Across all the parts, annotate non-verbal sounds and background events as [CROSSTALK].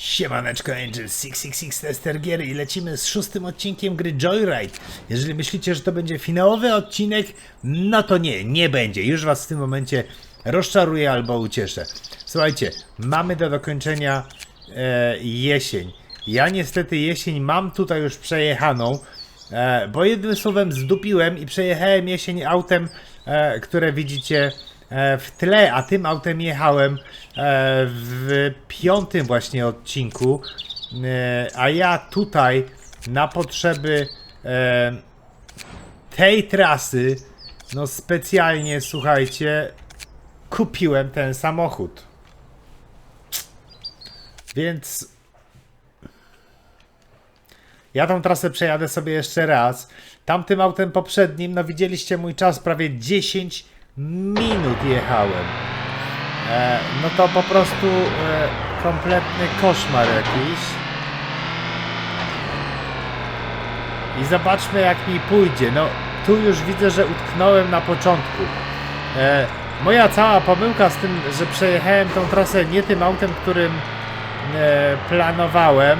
Siemaneczko Angels 666 Tester Gier i lecimy z szóstym odcinkiem gry Joyride. Jeżeli myślicie, że to będzie finałowy odcinek, no to nie, nie będzie. Już was w tym momencie rozczaruję albo ucieszę. Słuchajcie, mamy do dokończenia e, jesień. Ja niestety jesień mam tutaj już przejechaną, e, bo jednym słowem zdupiłem i przejechałem jesień autem, e, które widzicie w tle, a tym autem jechałem e, w piątym właśnie odcinku, e, a ja tutaj na potrzeby e, tej trasy, no specjalnie, słuchajcie, kupiłem ten samochód. Więc ja tą trasę przejadę sobie jeszcze raz. Tamtym autem poprzednim, no widzieliście mój czas, prawie 10 minut jechałem. E, no to po prostu e, kompletny koszmar jakiś. I zobaczmy jak mi pójdzie. No tu już widzę, że utknąłem na początku. E, moja cała pomyłka z tym, że przejechałem tą trasę nie tym autem, którym e, planowałem,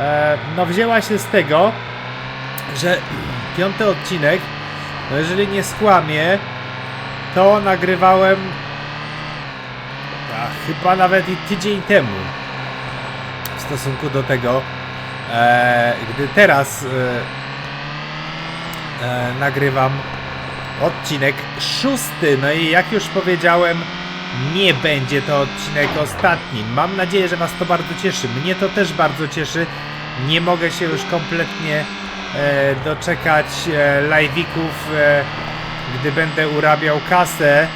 e, no wzięła się z tego, że [CLEARS THROAT] piąty odcinek, no jeżeli nie skłamię, to nagrywałem a, chyba nawet i tydzień temu w stosunku do tego, e, gdy teraz e, e, nagrywam odcinek szósty. No i jak już powiedziałem, nie będzie to odcinek ostatni. Mam nadzieję, że Was to bardzo cieszy. Mnie to też bardzo cieszy. Nie mogę się już kompletnie e, doczekać e, live'ików, e, gdy będę urabiał kasę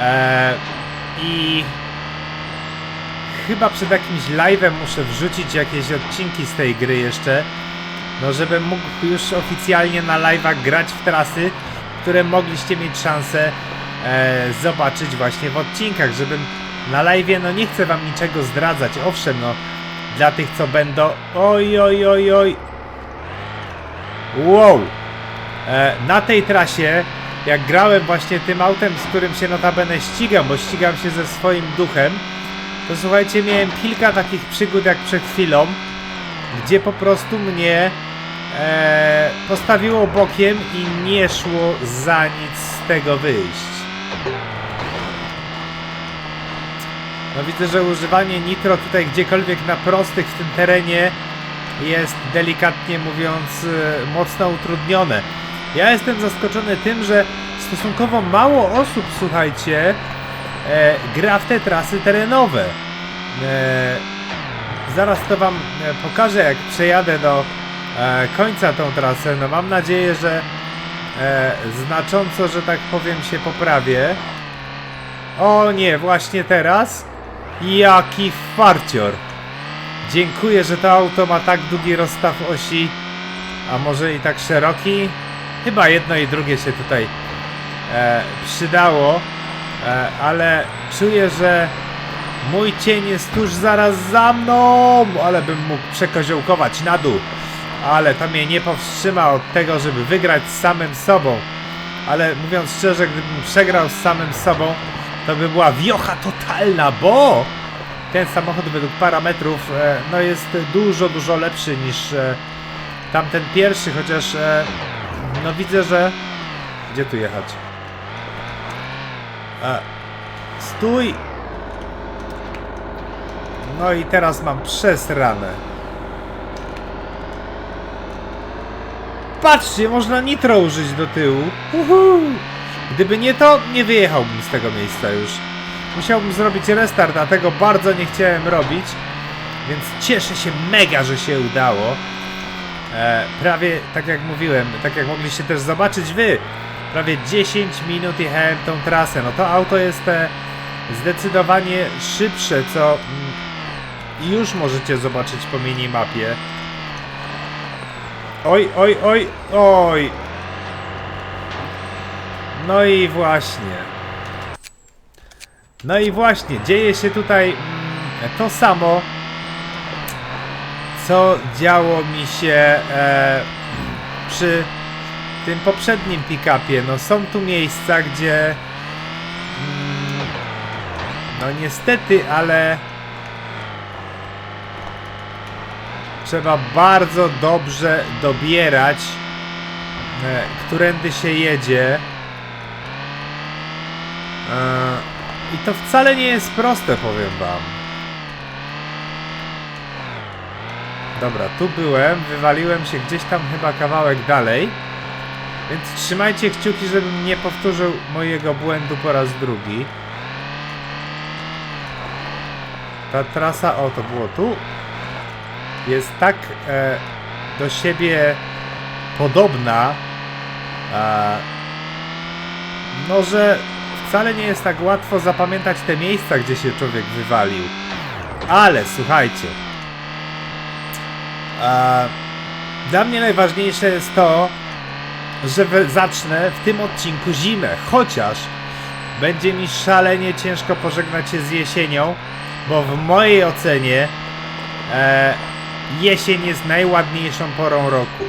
e, i chyba przed jakimś live'em muszę wrzucić jakieś odcinki z tej gry jeszcze, no żebym mógł już oficjalnie na live'ach grać w trasy, które mogliście mieć szansę e, zobaczyć właśnie w odcinkach, żebym na live'ie, no nie chcę wam niczego zdradzać, owszem, no dla tych co będą, oj, oj, oj, oj, wow, e, na tej trasie, jak grałem właśnie tym autem, z którym się notabene ścigam, bo ścigam się ze swoim duchem, to słuchajcie, miałem kilka takich przygód jak przed chwilą, gdzie po prostu mnie e, postawiło bokiem i nie szło za nic z tego wyjść. No widzę, że używanie nitro tutaj gdziekolwiek na prostych w tym terenie jest delikatnie mówiąc e, mocno utrudnione. Ja jestem zaskoczony tym, że stosunkowo mało osób, słuchajcie, e, gra w te trasy terenowe. E, zaraz to wam e, pokażę, jak przejadę do e, końca tą trasę. No mam nadzieję, że e, znacząco, że tak powiem, się poprawię. O nie, właśnie teraz. Jaki farcior. Dziękuję, że to auto ma tak długi rozstaw osi, a może i tak szeroki. Chyba jedno i drugie się tutaj e, przydało, e, ale czuję, że mój cień jest tuż zaraz za mną, ale bym mógł przekoziołkować na dół. Ale to mnie nie powstrzyma od tego, żeby wygrać z samym sobą. Ale mówiąc szczerze, gdybym przegrał z samym sobą, to by była wiocha totalna, bo ten samochód według parametrów e, no jest dużo, dużo lepszy niż e, tamten pierwszy, chociaż e, no widzę, że... Gdzie tu jechać? E, stój! No i teraz mam przesrane. Patrzcie, można nitro użyć do tyłu. Uhu. Gdyby nie to, nie wyjechałbym z tego miejsca już. Musiałbym zrobić restart, a tego bardzo nie chciałem robić. Więc cieszę się mega, że się udało. E, prawie, tak jak mówiłem, tak jak mogliście też zobaczyć wy, prawie 10 minut jechałem tą trasę. No to auto jest e, zdecydowanie szybsze, co mm, już możecie zobaczyć po minimapie. Oj, oj, oj, oj. No i właśnie. No i właśnie, dzieje się tutaj mm, to samo, co działo mi się e, przy tym poprzednim pick-upie. No są tu miejsca, gdzie mm, no niestety, ale trzeba bardzo dobrze dobierać, e, którędy się jedzie. E, I to wcale nie jest proste, powiem wam. Dobra, tu byłem, wywaliłem się gdzieś tam chyba kawałek dalej. Więc trzymajcie kciuki, żebym nie powtórzył mojego błędu po raz drugi. Ta trasa, o to było tu, jest tak e, do siebie podobna, e, no że wcale nie jest tak łatwo zapamiętać te miejsca, gdzie się człowiek wywalił. Ale słuchajcie, dla mnie najważniejsze jest to, że zacznę w tym odcinku zimę, chociaż będzie mi szalenie ciężko pożegnać się z jesienią, bo w mojej ocenie e, jesień jest najładniejszą porą roku.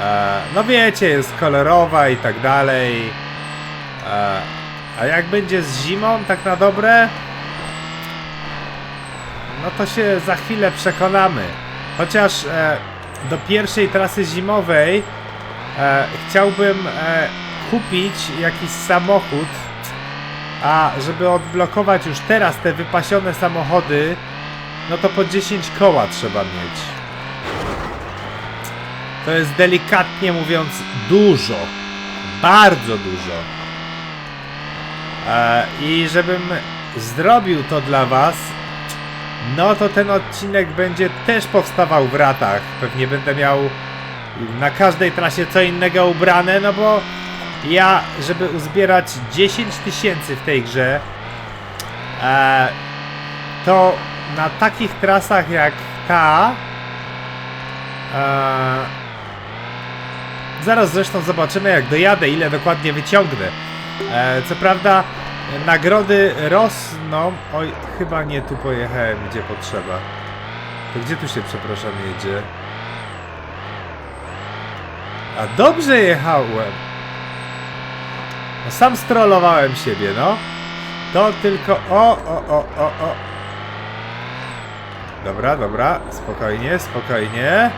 E, no wiecie, jest kolorowa i tak dalej. E, a jak będzie z zimą, tak na dobre, no to się za chwilę przekonamy. Chociaż e, do pierwszej trasy zimowej e, chciałbym e, kupić jakiś samochód, a żeby odblokować już teraz te wypasione samochody, no to po 10 koła trzeba mieć. To jest delikatnie mówiąc dużo. Bardzo dużo. E, I żebym zrobił to dla Was, no to ten odcinek będzie też powstawał w ratach. Pewnie będę miał na każdej trasie co innego ubrane, no bo ja, żeby uzbierać 10 tysięcy w tej grze, e, to na takich trasach jak ta, e, zaraz zresztą zobaczymy jak dojadę, ile dokładnie wyciągnę. E, co prawda nagrody rosną, oj, chyba nie tu pojechałem, gdzie potrzeba. To gdzie tu się, przepraszam, jedzie? A dobrze jechałem. No sam strollowałem siebie, no. To tylko... O, o, o, o, o. Dobra, dobra. Spokojnie, spokojnie.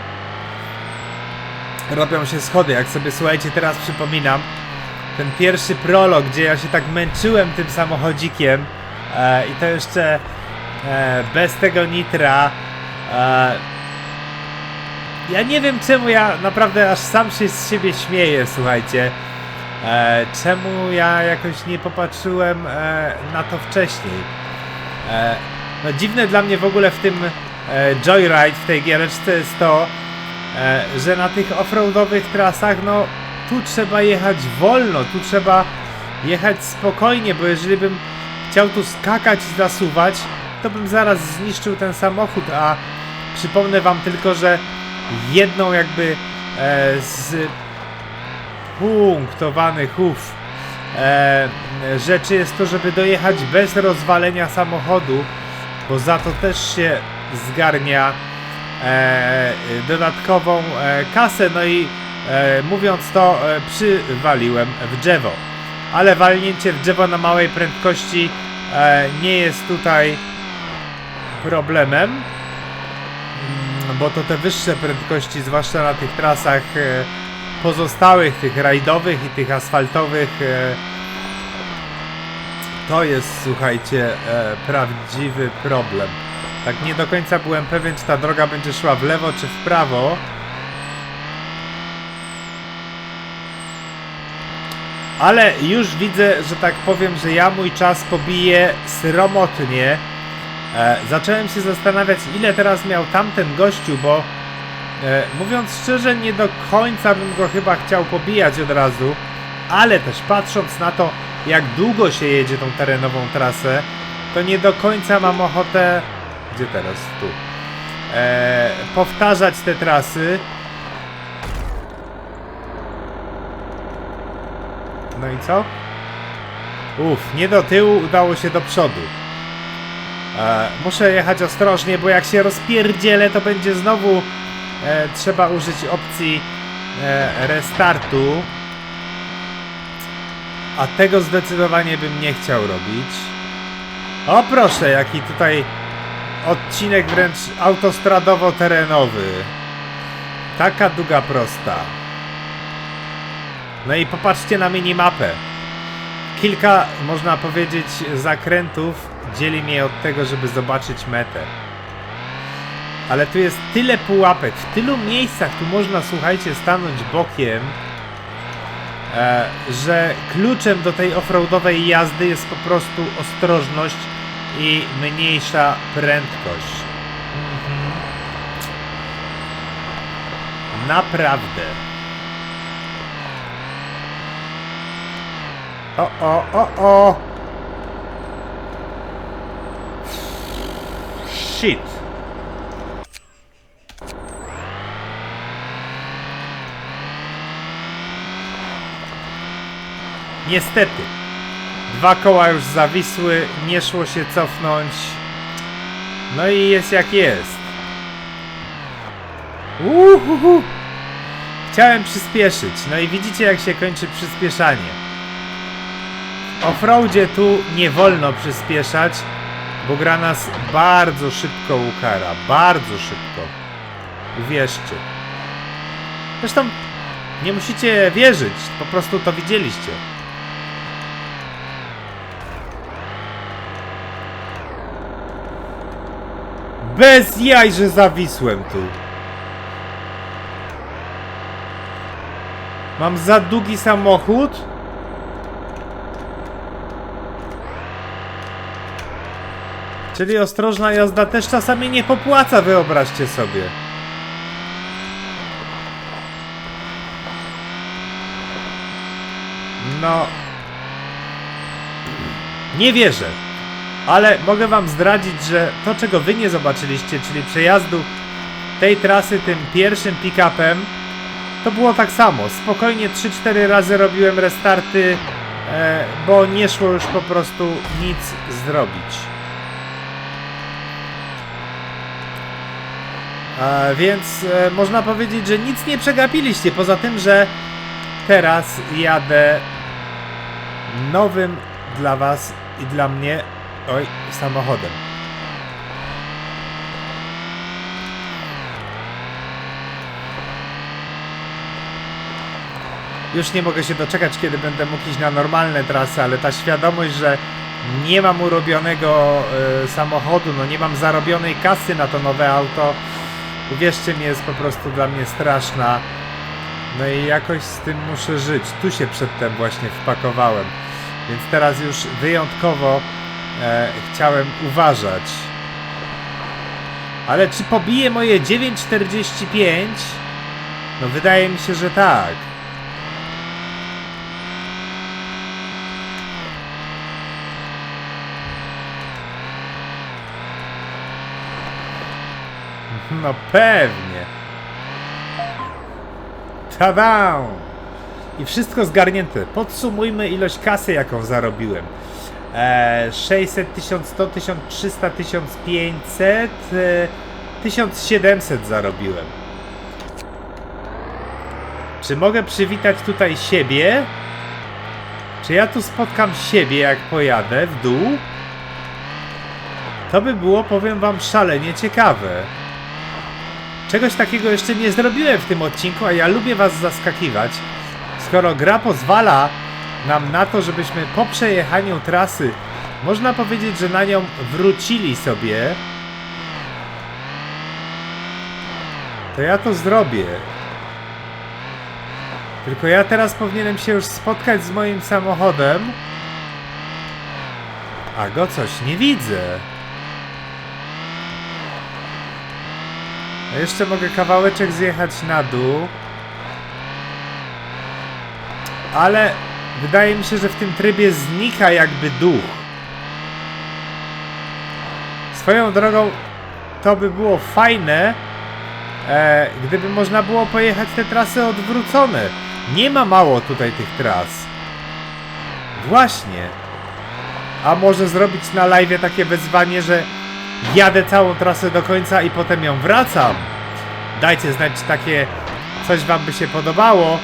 Robią się schody, jak sobie, słuchajcie, teraz przypominam. Ten pierwszy prolog, gdzie ja się tak męczyłem tym samochodzikiem. E, I to jeszcze e, bez tego nitra. E, ja nie wiem czemu ja naprawdę aż sam się z siebie śmieję, słuchajcie. E, czemu ja jakoś nie popatrzyłem e, na to wcześniej? E, no dziwne dla mnie w ogóle w tym e, Joyride, w tej giereczce jest to, e, że na tych offroadowych trasach, no tu trzeba jechać wolno, tu trzeba jechać spokojnie, bo jeżeli bym chciał tu skakać i zasuwać, to bym zaraz zniszczył ten samochód, a przypomnę wam tylko, że jedną jakby e, z punktowanych ów e, rzeczy jest to, żeby dojechać bez rozwalenia samochodu, bo za to też się zgarnia e, dodatkową e, kasę, no i e, mówiąc to, e, przywaliłem w drzewo. Ale walnięcie w drzewo na małej prędkości e, nie jest tutaj problemem, Mm, bo to te wyższe prędkości, zwłaszcza na tych trasach e, pozostałych, tych rajdowych i tych asfaltowych, e, to jest, słuchajcie, e, prawdziwy problem. Tak nie do końca byłem pewien, czy ta droga będzie szła w lewo, czy w prawo. Ale już widzę, że tak powiem, że ja mój czas pobiję sromotnie. E, zacząłem się zastanawiać, ile teraz miał tamten gościu, bo e, mówiąc szczerze, nie do końca bym go chyba chciał pobijać od razu, ale też patrząc na to, jak długo się jedzie tą terenową trasę, to nie do końca mam ochotę. Gdzie teraz? Tu. E, powtarzać te trasy. No i co? Uff, nie do tyłu, udało się do przodu. E, muszę jechać ostrożnie, bo jak się rozpierdzielę, to będzie znowu e, trzeba użyć opcji e, restartu. A tego zdecydowanie bym nie chciał robić. O proszę, jaki tutaj odcinek wręcz autostradowo-terenowy. Taka długa prosta. No i popatrzcie na minimapę. Kilka, można powiedzieć, zakrętów dzieli mnie od tego, żeby zobaczyć metę. Ale tu jest tyle pułapek, w tylu miejscach tu można, słuchajcie, stanąć bokiem, e, że kluczem do tej offroadowej jazdy jest po prostu ostrożność i mniejsza prędkość. Mhm. Naprawdę. O, o, o, o! Shit. Niestety. Dwa koła już zawisły, nie szło się cofnąć. No i jest jak jest. Uhuhu. Chciałem przyspieszyć, no i widzicie jak się kończy przyspieszanie. Offroadzie tu nie wolno przyspieszać, bo gra nas bardzo szybko ukara. Bardzo szybko. Uwierzcie. Zresztą nie musicie wierzyć, po prostu to widzieliście. Bez jaj, że zawisłem tu. Mam za długi samochód? Czyli ostrożna jazda też czasami nie popłaca, wyobraźcie sobie. No. Nie wierzę. Ale mogę wam zdradzić, że to czego wy nie zobaczyliście, czyli przejazdu tej trasy tym pierwszym pick-upem, to było tak samo. Spokojnie 3-4 razy robiłem restarty, e, bo nie szło już po prostu nic zrobić. Więc e, można powiedzieć, że nic nie przegapiliście, poza tym, że teraz jadę nowym dla was i dla mnie Oj, samochodem. Już nie mogę się doczekać, kiedy będę mógł iść na normalne trasy, ale ta świadomość, że nie mam urobionego y, samochodu, no nie mam zarobionej kasy na to nowe auto, uwierzcie mi, jest po prostu dla mnie straszna. No i jakoś z tym muszę żyć. Tu się przedtem właśnie wpakowałem. Więc teraz już wyjątkowo e, chciałem uważać. Ale czy pobije moje 9,45? No wydaje mi się, że tak. No pewnie. Tada! I wszystko zgarnięte. Podsumujmy ilość kasy, jaką zarobiłem. E, 600, 1100, 1300, 1500, e, 1700 zarobiłem. Czy mogę przywitać tutaj siebie? Czy ja tu spotkam siebie, jak pojadę w dół? To by było, powiem wam, szalenie ciekawe. Czegoś takiego jeszcze nie zrobiłem w tym odcinku, a ja lubię was zaskakiwać. Skoro gra pozwala nam na to, żebyśmy po przejechaniu trasy, można powiedzieć, że na nią wrócili sobie, to ja to zrobię. Tylko ja teraz powinienem się już spotkać z moim samochodem. A go coś nie widzę. Jeszcze mogę kawałeczek zjechać na dół. Ale wydaje mi się, że w tym trybie znika jakby duch. Swoją drogą to by było fajne, e, gdyby można było pojechać te trasy odwrócone. Nie ma mało tutaj tych tras. Właśnie. A może zrobić na live takie wezwanie, że jadę całą trasę do końca i potem ją wracam. Dajcie znać, takie coś wam by się podobało.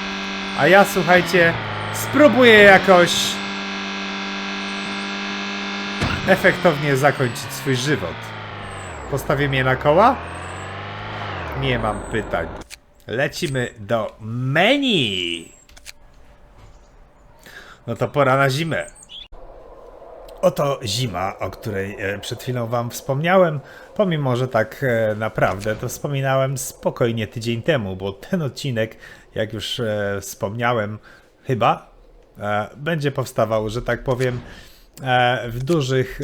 A ja słuchajcie, spróbuję jakoś efektownie zakończyć swój żywot. Postawię mnie na koła? Nie mam pytań. Lecimy do menu. No to pora na zimę. Oto zima, o której e, przed chwilą Wam wspomniałem, pomimo że tak e, naprawdę to wspominałem spokojnie tydzień temu, bo ten odcinek, jak już e, wspomniałem, chyba będzie powstawał, że tak powiem, w dużych,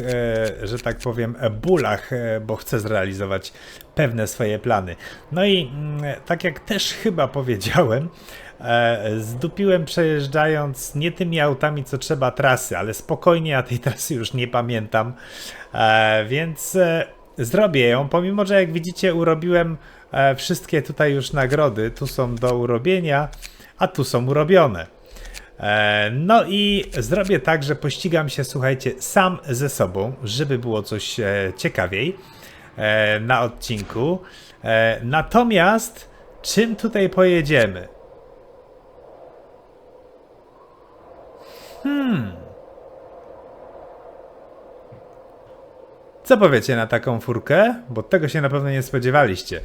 że tak powiem, bólach, bo chcę zrealizować pewne swoje plany. No i mm, tak jak też chyba powiedziałem, zdupiłem przejeżdżając nie tymi autami, co trzeba trasy, ale spokojnie, ja tej trasy już nie pamiętam, e, więc e, zrobię ją, pomimo że jak widzicie urobiłem e, wszystkie tutaj już nagrody, tu są do urobienia, a tu są urobione. E, No i zrobię tak, że pościgam się, słuchajcie, sam ze sobą, żeby było coś e, ciekawiej e, na odcinku. E, Natomiast czym tutaj pojedziemy? Hmm. Co powiecie na taką furkę? Bo tego się na pewno nie spodziewaliście.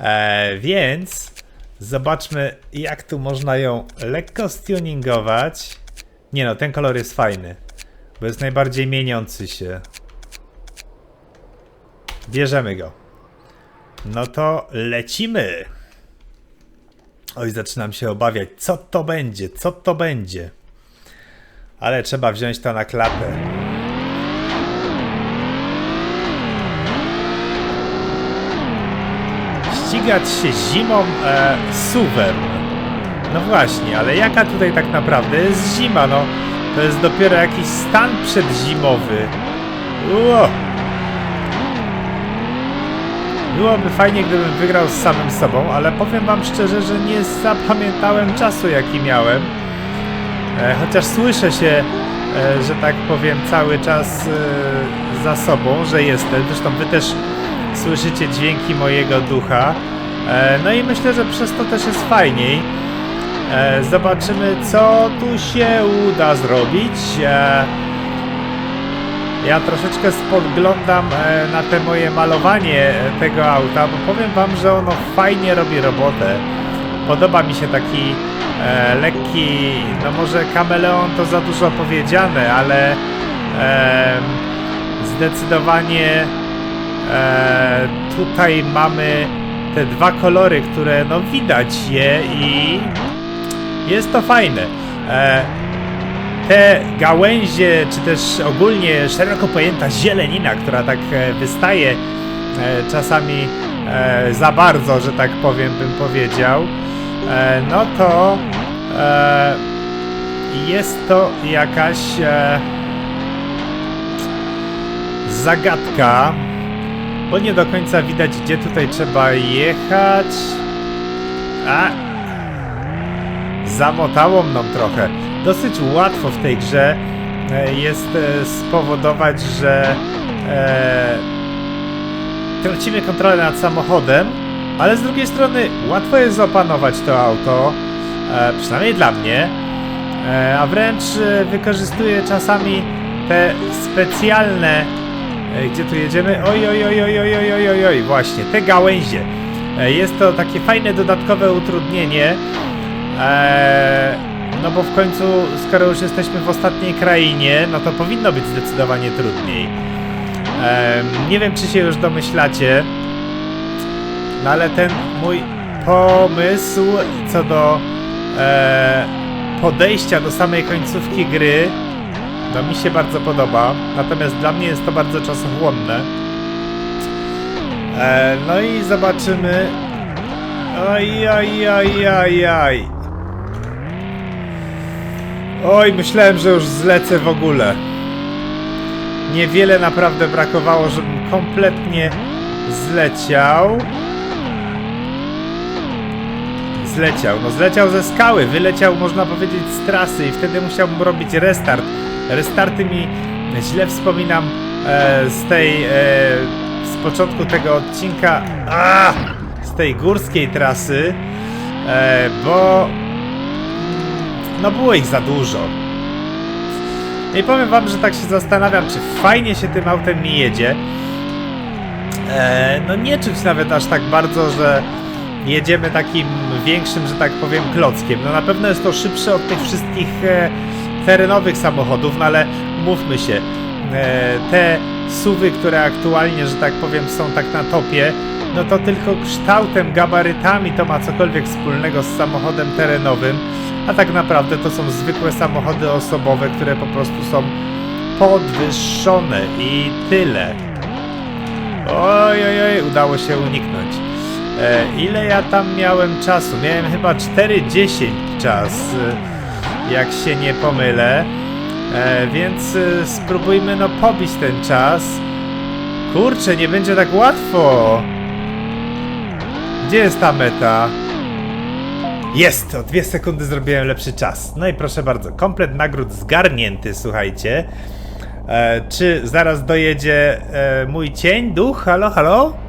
E, więc zobaczmy, jak tu można ją lekko stuningować. Nie no, ten kolor jest fajny, bo jest najbardziej mieniący się. Bierzemy go. No to lecimy. Oj, zaczynam się obawiać, co to będzie, co to będzie. Ale trzeba wziąć to na klatę. ścigać się zimą e, suwem. No właśnie, ale jaka tutaj tak naprawdę jest zima? No, to jest dopiero jakiś stan przedzimowy. Uo. Byłoby fajnie, gdybym wygrał z samym sobą, ale powiem wam szczerze, że nie zapamiętałem czasu, jaki miałem. E, chociaż słyszę się, e, że tak powiem, cały czas e, za sobą, że jestem. Zresztą wy też słyszycie dźwięki mojego ducha. No i myślę, że przez to też jest fajniej. Zobaczymy, co tu się uda zrobić. Ja troszeczkę spoglądam na te moje malowanie tego auta, bo powiem wam, że ono fajnie robi robotę. Podoba mi się taki e, lekki, no może kameleon to za dużo powiedziane, ale e, zdecydowanie e, tutaj mamy te dwa kolory, które no widać je i jest to fajne. E, te gałęzie, czy też ogólnie szeroko pojęta zielenina, która tak e, wystaje e, czasami e, za bardzo, że tak powiem, bym powiedział, e, no to e, jest to jakaś e, zagadka, bo nie do końca widać, gdzie tutaj trzeba jechać. A! Zamotało mną trochę. Dosyć łatwo w tej grze e, jest e, spowodować, że e, tracimy kontrolę nad samochodem, ale z drugiej strony łatwo jest opanować to auto, e, przynajmniej dla mnie, e, a wręcz e, wykorzystuję czasami te specjalne E, Gdzie tu jedziemy? Oj, oj, oj, oj, oj, oj, oj, oj, właśnie, te gałęzie. E, Jest to takie fajne dodatkowe utrudnienie. Eee, no bo w końcu, skoro już jesteśmy w ostatniej krainie, no to powinno być zdecydowanie trudniej. Eee, nie wiem, czy się już domyślacie, no ale ten mój pomysł co do e, podejścia do samej końcówki gry to mi się bardzo podoba, natomiast dla mnie jest to bardzo czasochłonne. E, no i zobaczymy. Oj, oj, oj, oj, oj. Oj, myślałem, że już zlecę w ogóle. Niewiele naprawdę brakowało, żebym kompletnie zleciał. Zleciał, no zleciał ze skały, wyleciał można powiedzieć z trasy i wtedy musiałbym robić restart. Restarty mi źle wspominam e, z tej, e, z początku tego odcinka, a, z tej górskiej trasy, e, bo no było ich za dużo. I powiem wam, że tak się zastanawiam, czy fajnie się tym autem mi jedzie. e, no nie czuć nawet aż tak bardzo, że jedziemy takim większym, że tak powiem, klockiem. No na pewno jest to szybsze od tych wszystkich e, terenowych samochodów, no ale mówmy się, e, te suwy, które aktualnie, że tak powiem, są tak na topie, no to tylko kształtem, gabarytami to ma cokolwiek wspólnego z samochodem terenowym, a tak naprawdę to są zwykłe samochody osobowe, które po prostu są podwyższone i tyle. Oj, oj, oj, udało się uniknąć. E, ile ja tam miałem czasu? Miałem chyba 4.10 czas, e, jak się nie pomylę. E, więc spróbujmy no pobić ten czas. Kurczę, nie będzie tak łatwo. Gdzie jest ta meta? Jest! O dwie sekundy zrobiłem lepszy czas. No i proszę bardzo, komplet nagród zgarnięty, słuchajcie. E, czy zaraz dojedzie e, mój cień, duch? Halo, halo?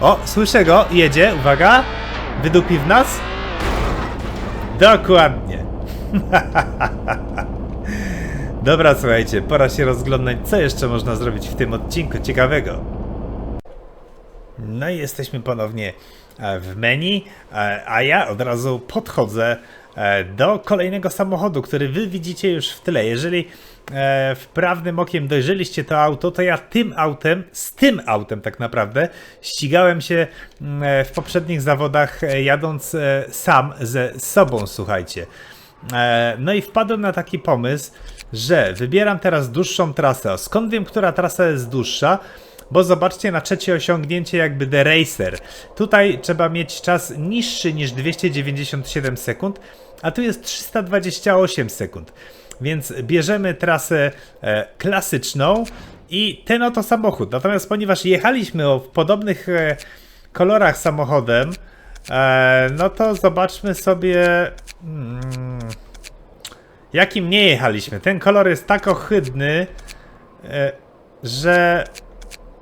O, słyszę go, jedzie, uwaga. Wydupi w nas? Dokładnie. [LAUGHS] Dobra, słuchajcie, pora się rozglądać, co jeszcze można zrobić w tym odcinku ciekawego. No i jesteśmy ponownie e, w menu, e, a ja od razu podchodzę e, do kolejnego samochodu, który wy widzicie już w tle. Jeżeli e, wprawnym okiem dojrzeliście to auto, to ja tym autem, z tym autem tak naprawdę, ścigałem się mm, e, w poprzednich zawodach e, jadąc sam ze sobą, słuchajcie. No i wpadłem na taki pomysł, że wybieram teraz dłuższą trasę. Skąd wiem, która trasa jest dłuższa? Bo zobaczcie na trzecie osiągnięcie jakby The Racer. Tutaj trzeba mieć czas niższy niż 297 sekund, a tu jest 328 sekund. Więc bierzemy trasę e, klasyczną i ten oto samochód. Natomiast ponieważ jechaliśmy w podobnych e, kolorach samochodem, e, no to zobaczmy sobie... Mm, jakim nie jechaliśmy. Ten kolor jest tak ohydny, e, że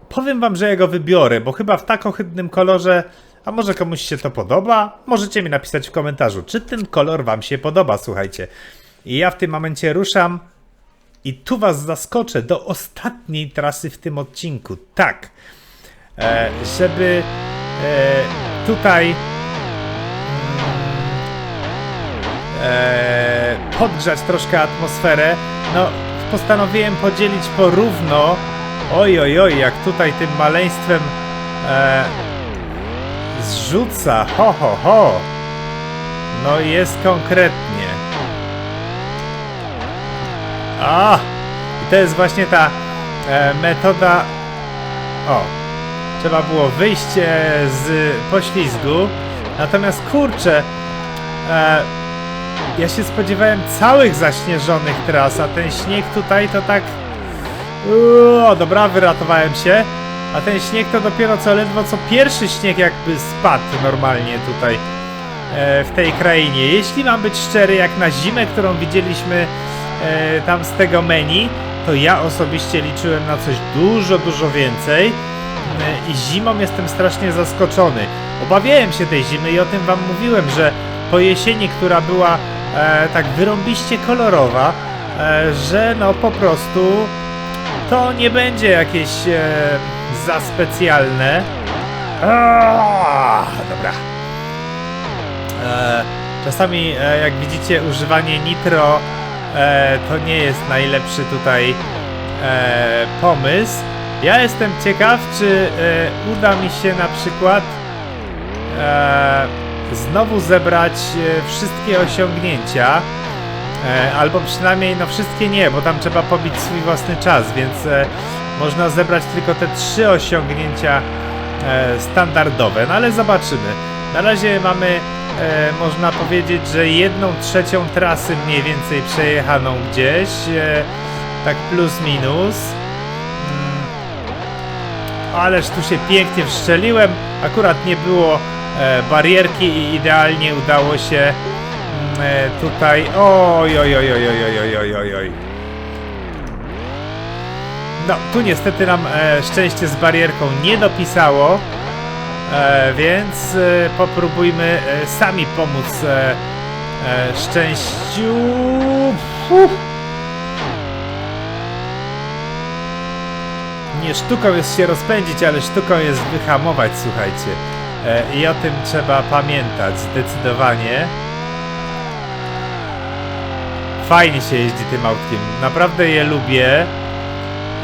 powiem wam, że ja go wybiorę, bo chyba w tak ohydnym kolorze, a może komuś się to podoba? Możecie mi napisać w komentarzu, czy ten kolor wam się podoba, słuchajcie. I ja w tym momencie ruszam i tu was zaskoczę do ostatniej trasy w tym odcinku. Tak, e, żeby e, tutaj e, podgrzać troszkę atmosferę, no postanowiłem podzielić porówno. Oj, oj, oj, jak tutaj tym maleństwem e, zrzuca, ho, ho, ho. No jest konkretnie. A, i to jest właśnie ta e, metoda. O, trzeba było wyjść e, z poślizgu. Natomiast kurczę, e, ja się spodziewałem całych zaśnieżonych tras, a ten śnieg tutaj to tak... O, dobra, wyratowałem się. A ten śnieg to dopiero co ledwo co pierwszy śnieg jakby spadł normalnie tutaj e, w tej krainie. Jeśli mam być szczery, jak na zimę, którą widzieliśmy tam z tego menu, to ja osobiście liczyłem na coś dużo, dużo więcej. E, I zimą jestem strasznie zaskoczony. Obawiałem się tej zimy i o tym wam mówiłem, że po jesieni, która była e, tak wyrąbiście kolorowa, e, że no po prostu to nie będzie jakieś e, za specjalne. Aaaa, dobra. E, czasami, e, jak widzicie, używanie nitro e, to nie jest najlepszy tutaj e, pomysł. Ja jestem ciekaw, czy e, uda mi się na przykład e, znowu zebrać e, wszystkie osiągnięcia. E, albo przynajmniej no wszystkie nie, bo tam trzeba pobić swój własny czas, więc e, można zebrać tylko te trzy osiągnięcia e, standardowe, no ale zobaczymy. Na razie mamy, E, można powiedzieć, że jedną trzecią trasy mniej więcej przejechaną gdzieś, e, tak plus minus. Mm, ależ tu się pięknie wszczeliłem, akurat nie było e, barierki i idealnie udało się mm, e, tutaj... Oj, oj, oj, oj, oj, oj, oj, oj. No, tu niestety nam e, szczęście z barierką nie dopisało więc e, popróbujmy e, sami pomóc e, e, szczęściu. Nie sztuką jest się rozpędzić, ale sztuką jest wyhamować, słuchajcie. E, I o tym trzeba pamiętać zdecydowanie. Fajnie się jeździ tym autkiem, naprawdę je lubię.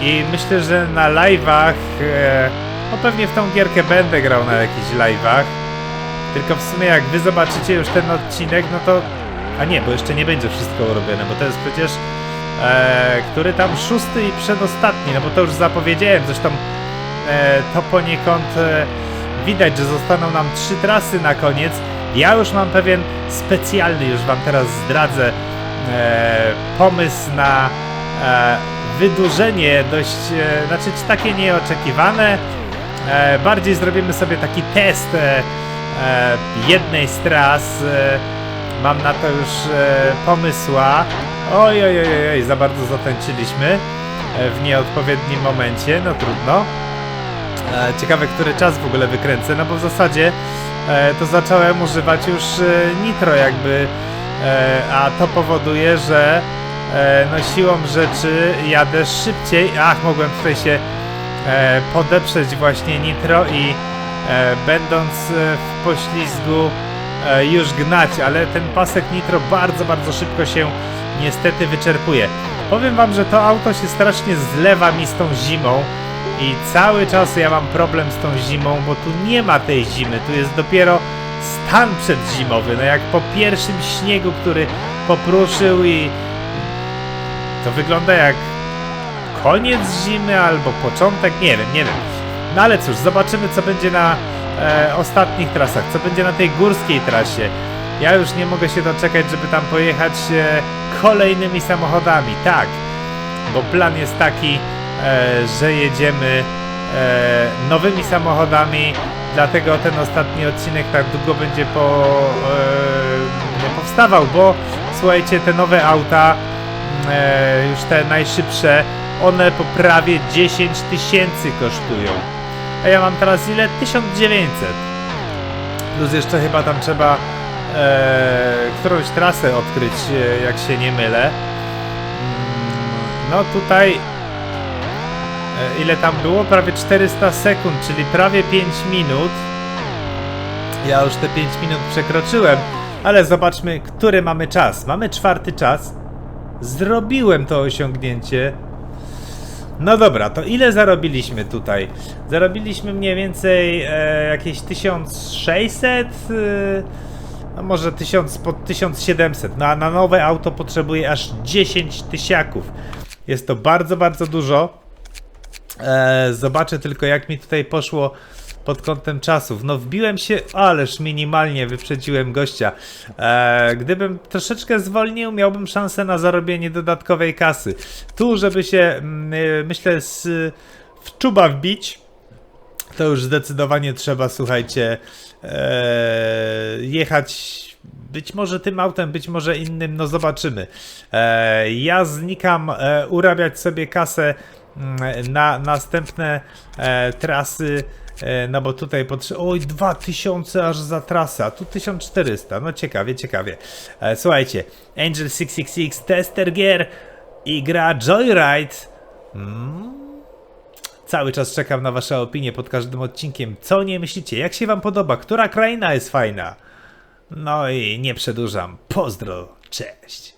I myślę, że na live'ach, e, no pewnie w tą gierkę będę grał na jakichś live'ach. Tylko w sumie jak wy zobaczycie już ten odcinek, no to... A nie, bo jeszcze nie będzie wszystko urobione, bo to jest przecież... E, który tam szósty i przedostatni, no bo to już zapowiedziałem, zresztą e, to poniekąd e, widać, że zostaną nam trzy trasy na koniec. Ja już mam pewien specjalny, już wam teraz zdradzę, e, pomysł na e, wydłużenie dość, e, znaczy czy takie nieoczekiwane. E, bardziej zrobimy sobie taki test e, e, jednej z tras. Mam na to już pomysła. Oj, oj, oj, oj, za bardzo zatęczyliśmy e, w nieodpowiednim momencie, no trudno. Ciekawe, który czas w ogóle wykręcę, no bo w zasadzie to zacząłem używać już nitro jakby, a to powoduje, że no siłą rzeczy jadę szybciej. Ach, mogłem tutaj się e, podeprzeć właśnie nitro i e, będąc e, w poślizgu e, już gnać, ale ten pasek nitro bardzo, bardzo szybko się niestety wyczerpuje. Powiem wam, że to auto się strasznie zlewa mi z tą zimą i cały czas ja mam problem z tą zimą, bo tu nie ma tej zimy, tu jest dopiero stan przedzimowy, no jak po pierwszym śniegu, który popruszył i to wygląda jak koniec zimy albo początek, nie wiem, nie wiem. No ale cóż, zobaczymy co będzie na e, ostatnich trasach, co będzie na tej górskiej trasie. Ja już nie mogę się doczekać, żeby tam pojechać e, kolejnymi samochodami, tak. Bo plan jest taki, e, że jedziemy e, nowymi samochodami, dlatego ten ostatni odcinek tak długo będzie po, e, powstawał, bo słuchajcie, te nowe auta, e, już te najszybsze, one po prawie 10 tysięcy kosztują. A ja mam teraz ile? 1900. Plus jeszcze chyba tam trzeba e, którąś trasę odkryć, e, jak się nie mylę. Mm, No tutaj e, ile tam było? Prawie 400 sekund, czyli prawie 5 minut. Ja już te 5 minut przekroczyłem, ale zobaczmy, który mamy czas. Mamy czwarty czas. Zrobiłem to osiągnięcie. No dobra, to ile zarobiliśmy tutaj? Zarobiliśmy mniej więcej e, jakieś 1600, e, no może 1000, pod 1700. No a na nowe auto potrzebuje aż 10 tysiaków. Jest to bardzo, bardzo dużo. E, zobaczę tylko jak mi tutaj poszło pod kątem czasów. No wbiłem się, ależ minimalnie wyprzedziłem gościa. E, gdybym troszeczkę zwolnił, miałbym szansę na zarobienie dodatkowej kasy. Tu, żeby się, mm, e, myślę, z, w czuba wbić, to już zdecydowanie trzeba, słuchajcie, e, jechać być może tym autem, być może innym, no zobaczymy. E, ja znikam e, urabiać sobie kasę na następne e, trasy. E, No bo tutaj potrzeba. Oj, 2000 aż za trasę, a tu 1400. No ciekawie, ciekawie. E, Słuchajcie, Angel 666 Tester Gear i gra Joyride. Mm. Cały czas czekam na Wasze opinie pod każdym odcinkiem. Co nie myślicie? Jak się Wam podoba? Która kraina jest fajna? No i nie przedłużam. Pozdro, cześć.